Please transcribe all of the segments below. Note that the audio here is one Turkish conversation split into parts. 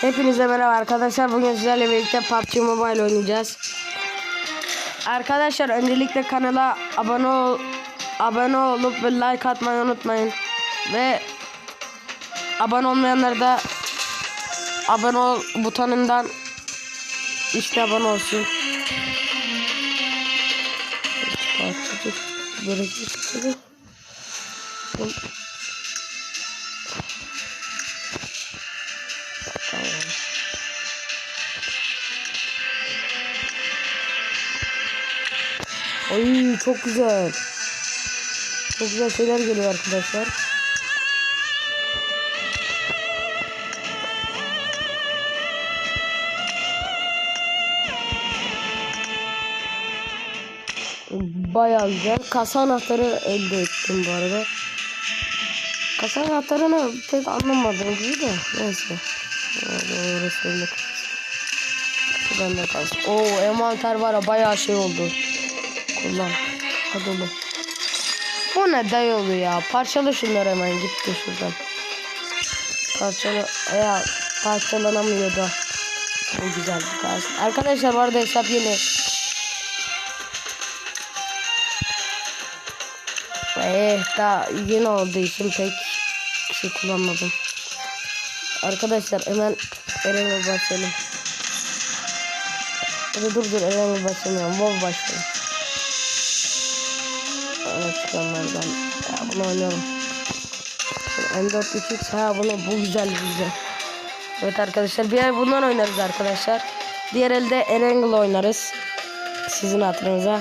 Hepinize merhaba arkadaşlar. Bugün sizlerle birlikte PUBG Mobile oynayacağız. Arkadaşlar öncelikle kanala abone ol abone olup ve like atmayı unutmayın. Ve abone olmayanlar da abone ol butonundan işte abone olsun. Böyle Ay çok güzel. Çok güzel şeyler geliyor arkadaşlar. Bayağı güzel. Kasa anahtarı elde ettim bu arada. Kasa anahtarını pek anlamadım gibi de. Neyse. Öyle kalsın. Bu bende kalsın. Oo envanter var ya bayağı şey oldu. Kullan. Hadi oğlum. Bu ne dayılı ya. Parçala şunları hemen gitti şuradan. Parçala. Ya parçalanamıyor da. O güzel bir kalsın. Arkadaşlar bu arada hesap yeni. Eh daha yeni olduğu için pek şey kullanmadım. Arkadaşlar hemen Eren'e başlayalım. Dur dur Eren'e başlayalım. WoW başlayalım. Çıkanlardan. Ya bunu oynayalım. M4 3 ha bunu bu güzel güzel. Evet arkadaşlar bir yer bundan oynarız arkadaşlar. Diğer elde Erangel oynarız. Sizin hatırınıza.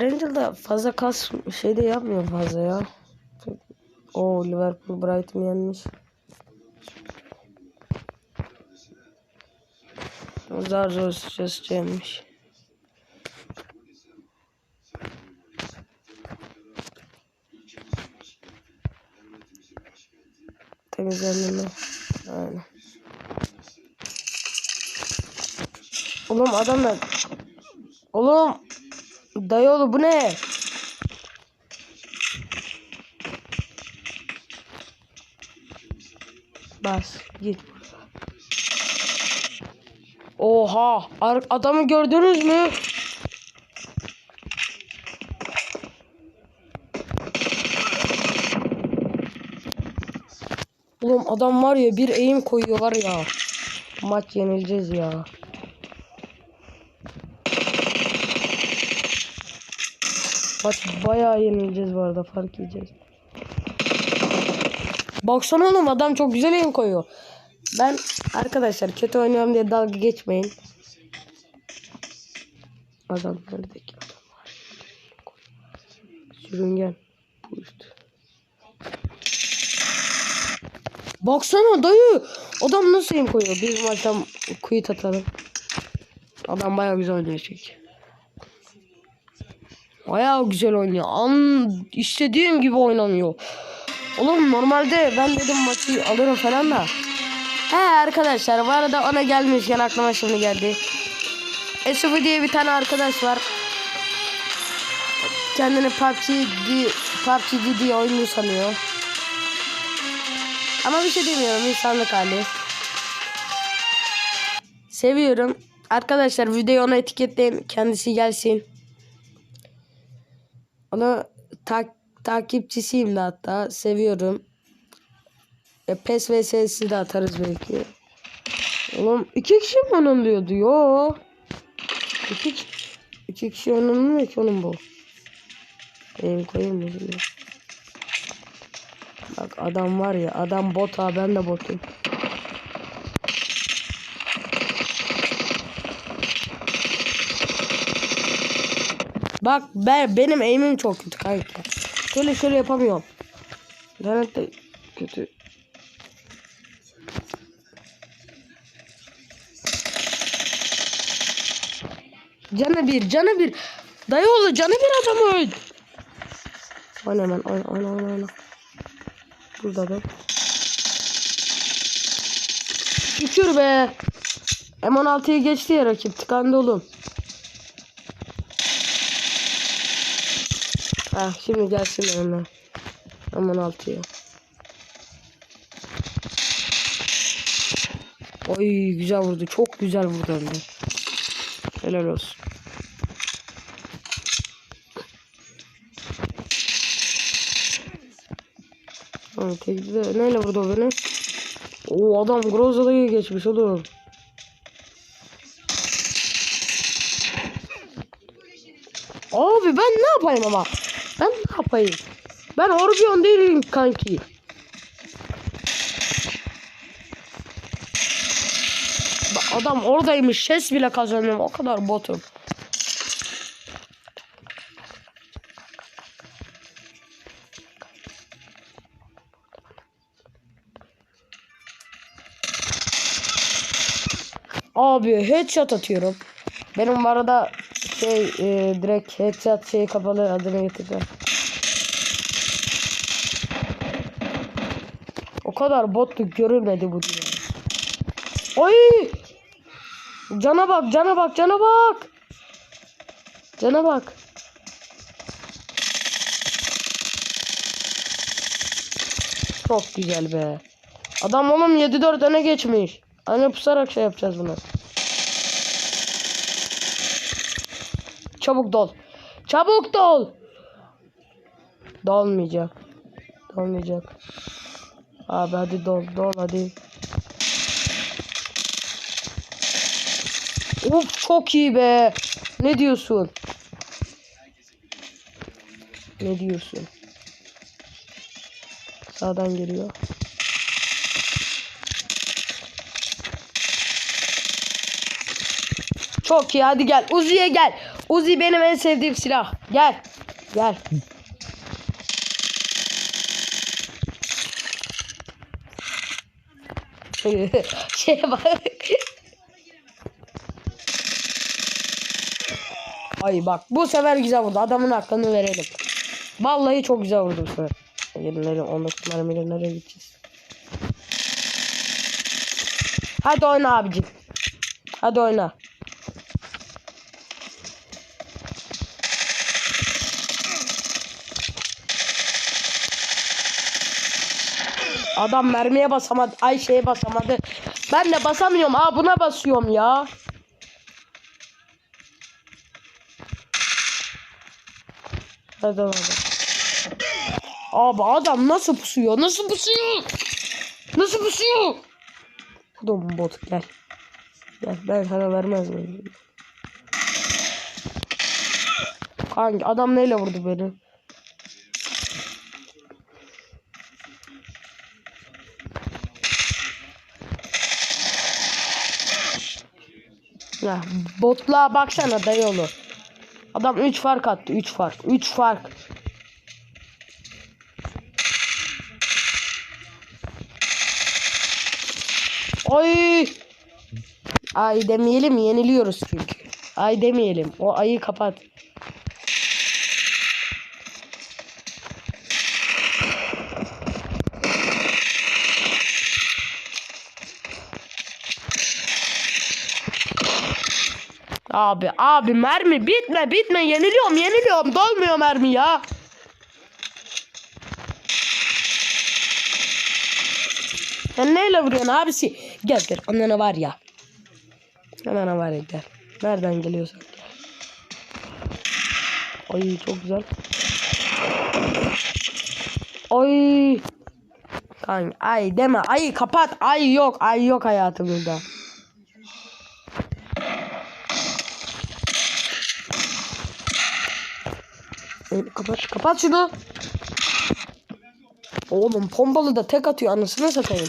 Rangel'da fazla kas şey de yapmıyor fazla ya. O Liverpool Brighton yenmiş. Zar zor sıçrası yenmiş. Temizlenme. Aynen. Oğlum adamlar Oğlum Dayıoğlu bu ne? Bas git. Oha adamı gördünüz mü? Oğlum adam var ya bir eğim koyuyor var ya. Maç yenileceğiz ya. Maç bayağı yenileceğiz bu arada fark yiyeceğiz. Baksana oğlum adam çok güzel eğim koyuyor. Ben arkadaşlar kötü oynuyorum diye dalga geçmeyin. Adam neredeki adam var. Sürüngen. Boost. Baksana dayı. Adam nasıl eğim koyuyor? Biz maçtan quit atalım. Adam bayağı güzel oynuyor çünkü. Bayağı güzel oynuyor. An istediğim gibi oynanıyor. Oğlum normalde ben dedim maçı alırım falan da. He arkadaşlar bu arada ona gelmişken aklıma şimdi geldi. Esufu diye bir tane arkadaş var. Kendini PUBG, PUBG diye oynuyor sanıyor. Ama bir şey demiyorum insanlık hali. Seviyorum. Arkadaşlar videoyu ona etiketleyin. Kendisi gelsin. Onu tak takipçisiyim de hatta. Seviyorum. E, PES vs'si de atarız belki. Oğlum iki kişi mi oynanıyordu? Yo. İki, iki kişi oynanmıyor ki onun bu. Benim koyayım mı? Bak adam var ya adam bot ha ben de botum. Bak ben benim aim'im çok kötü kanka. Şöyle şöyle yapamıyorum. Lanet kötü. Canı bir, canı bir. Dayıoğlu canı bir adamı öldü. Oyna hemen, oyna, oyna, oyna, oyna. Burada be. Şükür be. M16'yı geçti ya rakip. Tıkandı oğlum. Ha şimdi gelsin. Aman altıya. Oy güzel vurdu. Çok güzel vurdu hem. Helal olsun. Ha, tekli de neyle vurdu o beni? Oo adam Groza'da geçmiş oğlum. Abi ben ne yapayım ama? Ben ne yapayım? Ben Orbion değilim kanki. Adam oradaymış. Ses bile kazanıyorum. O kadar botum. Abi headshot atıyorum. Benim arada şey e, direkt headshot şey kapalı adını getirdi. O kadar botluk görülmedi bu dünya. Oy! Cana bak, cana bak, cana bak. Cana bak. Çok güzel be. Adam oğlum 7-4 öne geçmiş. Hani pusarak şey yapacağız bunu. Çabuk dol. Çabuk dol. Dolmayacak. Dolmayacak. Abi hadi dol dol hadi. Uf çok iyi be. Ne diyorsun? Ne diyorsun? Sağdan geliyor. Çok iyi hadi gel. Uzi'ye gel. Uzi benim en sevdiğim silah. Gel. Gel. Şeye bak. Ay bak bu sefer güzel vurdu. Adamın hakkını verelim. Vallahi çok güzel vurdu bu sefer. Yerleri 19 mermiyle nereye gideceğiz? Hadi oyna abicim. Hadi oyna. Adam mermiye basamadı. Ay şeye basamadı. Ben de basamıyorum. Aa buna basıyorum ya. Hadi hadi. Abi adam nasıl pusuyor? Nasıl pusuyor? Nasıl pusuyor? Adam bot gel. Gel ben sana vermez miyim? Kanka adam neyle vurdu beni? Ya botluğa baksana dayıoğlu. Adam 3 fark attı. 3 fark. 3 fark. Ay. Ay demeyelim yeniliyoruz çünkü. Ay demeyelim. O ayı kapat. Abi abi mermi bitme bitme yeniliyorum yeniliyorum dolmuyor mermi ya. Sen neyle vuruyorsun abisi? Gel gel annene var ya. Annene var ya gel. Nereden geliyorsan gel. Ay çok güzel. Ay. Kanka ay deme ay kapat ay yok ay yok hayatımızda. Ee, Kapat, kapat şunu. Oğlum pompalı da tek atıyor anasını satayım.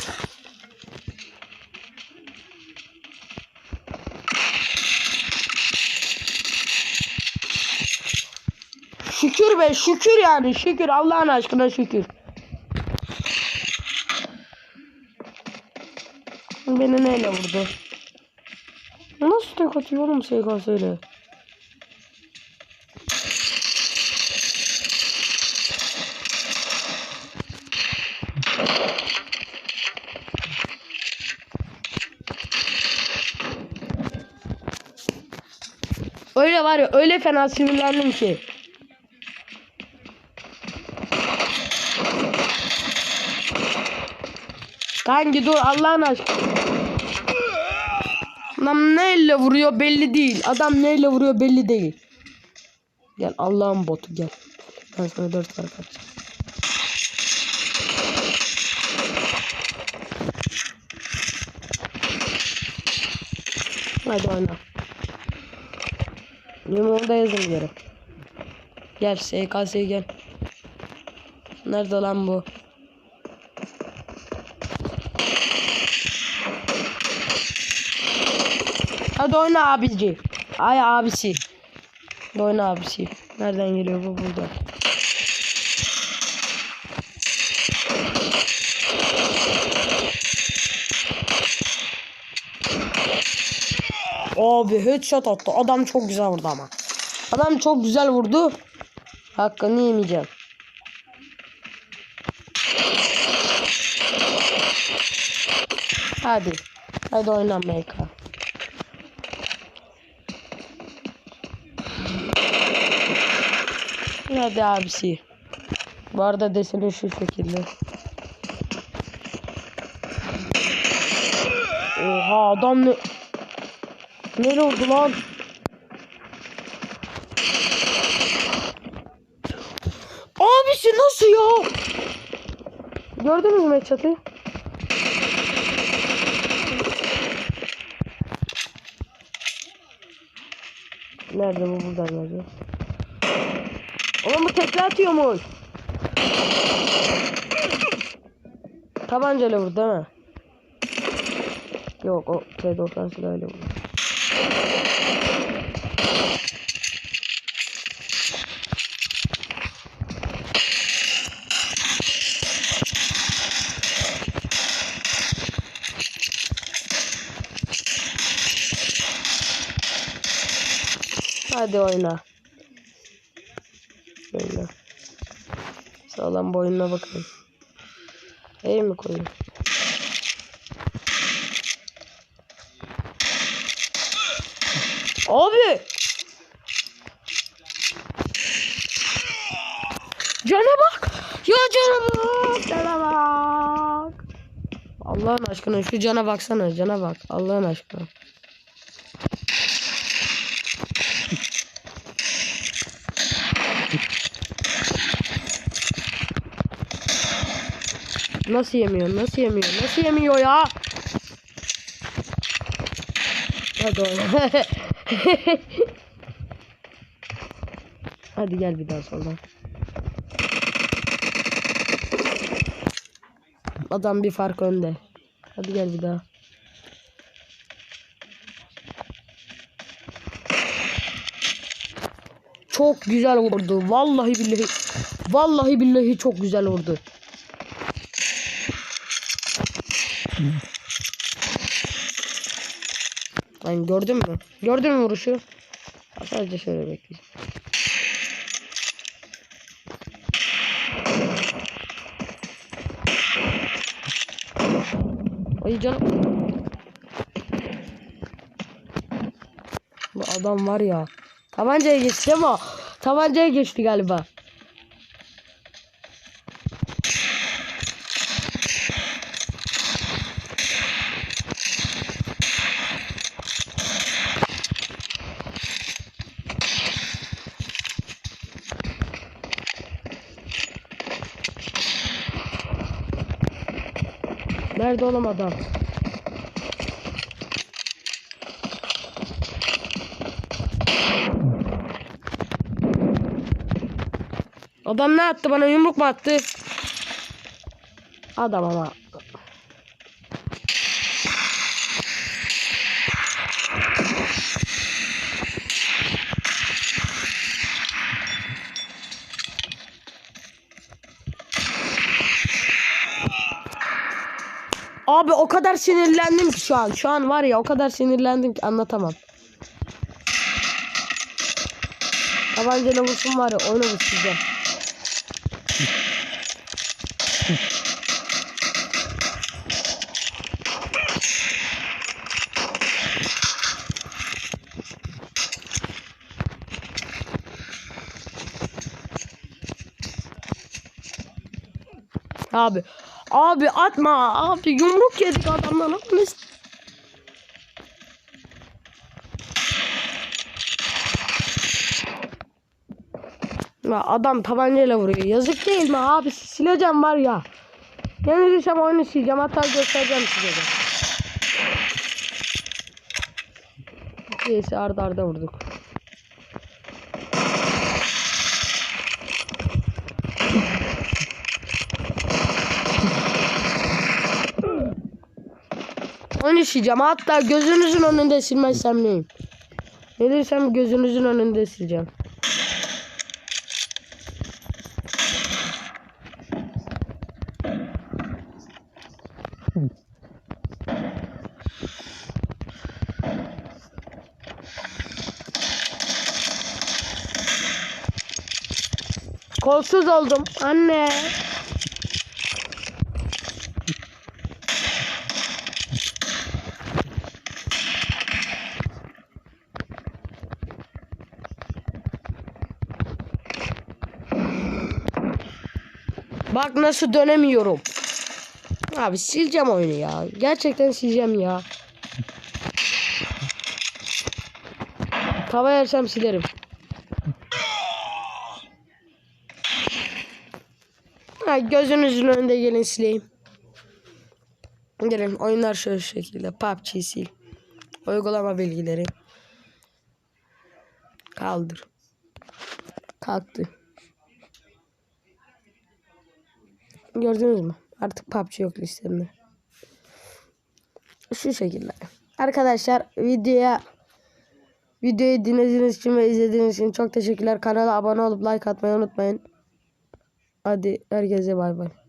Şükür be şükür yani şükür Allah'ın aşkına şükür. Beni neyle vurdu? Nasıl tek atıyor oğlum SKS'yle? var ya öyle fena sinirlendim ki. Kanki dur Allah'ın aşkına. Adam neyle vuruyor belli değil. Adam neyle vuruyor belli değil. Gel Allah'ın botu gel. Ben sana 4 fark atacağım. Hadi oyna. Limonda yazın yere. Gel SKS gel. Nerede lan bu? Hadi oyna abici. Ay abisi. Oyna abisi. Nereden geliyor bu burada? Abi headshot attı. Adam çok güzel vurdu ama. Adam çok güzel vurdu. Hakkını yemeyeceğim. Hadi. Hadi oyna MK. Hadi abisi. Bu arada deseni şu şekilde. Oha adam ne... Ne oldu lan? Abisi nasıl ya? Gördünüz mü çatıyı? Nerede bu buradan geliyor? Oğlum bu tekrar atıyormuş. Tabancayla vurdu değil mi? Yok o T90 silahıyla vurdu. Hadi oyna. Şöyle. Sağlam boyununa bakın. İyi mi koyayım? Abi! Cana bak! Ya cana bak! Cana bak! Allah'ın aşkına şu cana baksana cana bak. Allah'ın aşkına. Nasıl yemiyor? Nasıl yemiyor? Nasıl yemiyor ya? Hadi. Hadi gel bir daha soldan. Adam bir fark önde. Hadi gel bir daha. Çok güzel vurdu. Vallahi billahi. Vallahi billahi çok güzel vurdu. Lan gördün mü? Gördün mü vuruşu? Sadece şöyle bekleyeceğim. Ay canım. Bu adam var ya. Tabancaya geçti ama tabancaya geçti galiba. Nerede oğlum adam? Adam ne attı bana yumruk mu attı? Adam ama. Abi o kadar sinirlendim ki şu an. Şu an var ya o kadar sinirlendim ki anlatamam. Tabancayla vursun var ya onu vuracağım. Abi Abi atma abi yumruk yedik adamdan. Abi. Ya adam tabancayla vuruyor. Yazık değil mi abi? Sileceğim var ya. Yenilirsem oyunu sileceğim. Hatta göstereceğim size. Neyse arda arda vurduk. Sileceğim. Hatta gözünüzün önünde silmezsem neyim? Gelirsem gözünüzün önünde sileceğim. Kolsuz oldum. Anne. Bak nasıl dönemiyorum. Abi sileceğim oyunu ya. Gerçekten sileceğim ya. Tava yersem silerim. Ha, gözünüzün önünde gelin sileyim. Gelin oyunlar şöyle şekilde. PUBG sil. Uygulama bilgileri. Kaldır. Kalktı. Gördünüz mü? Artık PUBG yok listemde. Şu şekilde. Arkadaşlar videoya videoyu dinlediğiniz için ve izlediğiniz için çok teşekkürler. Kanala abone olup like atmayı unutmayın. Hadi herkese bay bay.